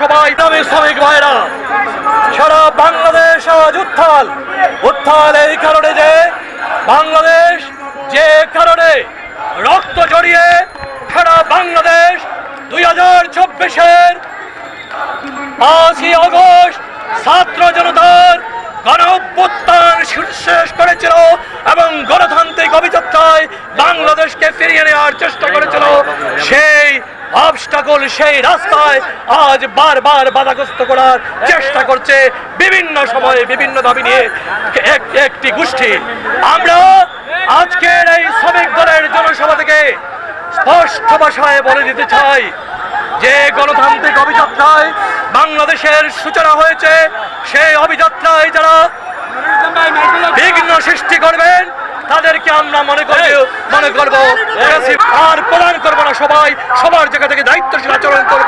সবাই দামি শ্রমিক ভাইরা। সারা বাংলাদেশ আজ উত্থাল। উত্থাল এই কারণে যে বাংলাদেশ যে কারণে রক্ত জড়িয়ে সারা বাংলাদেশ দুই হাজার চব্বিশের পাঁচই আগস্ট ছাত্র জনতার গণ অভ্যুত্থান শেষ করেছিল এবং গণতান্ত্রিক অভিযাত্রায় বাংলাদেশকে ফিরিয়ে নেওয়ার চেষ্টা করেছিল। অবস্টাকল সেই রাস্তায় আজ বারবার বাধাগ্রস্ত করার চেষ্টা করছে বিভিন্ন সময়ে বিভিন্ন দাবি নিয়ে এক- একটি গোষ্ঠী। আমরা আজকের এই শ্রমিক দলের জনসভা থেকে স্পষ্ট ভাষায় বলে দিতে চাই যে গণতান্ত্রিক অভিযাত্রায় বাংলাদেশের সূচনা হয়েছে, সেই অভিযাত্রায় যারা বিঘ্ন সৃষ্টি করবেন, তাদেরকে আমরা মনে করি আর প্রদান করব না সবাই। সবার জায়গা থেকে দায়িত্বশীল আচরণ করব।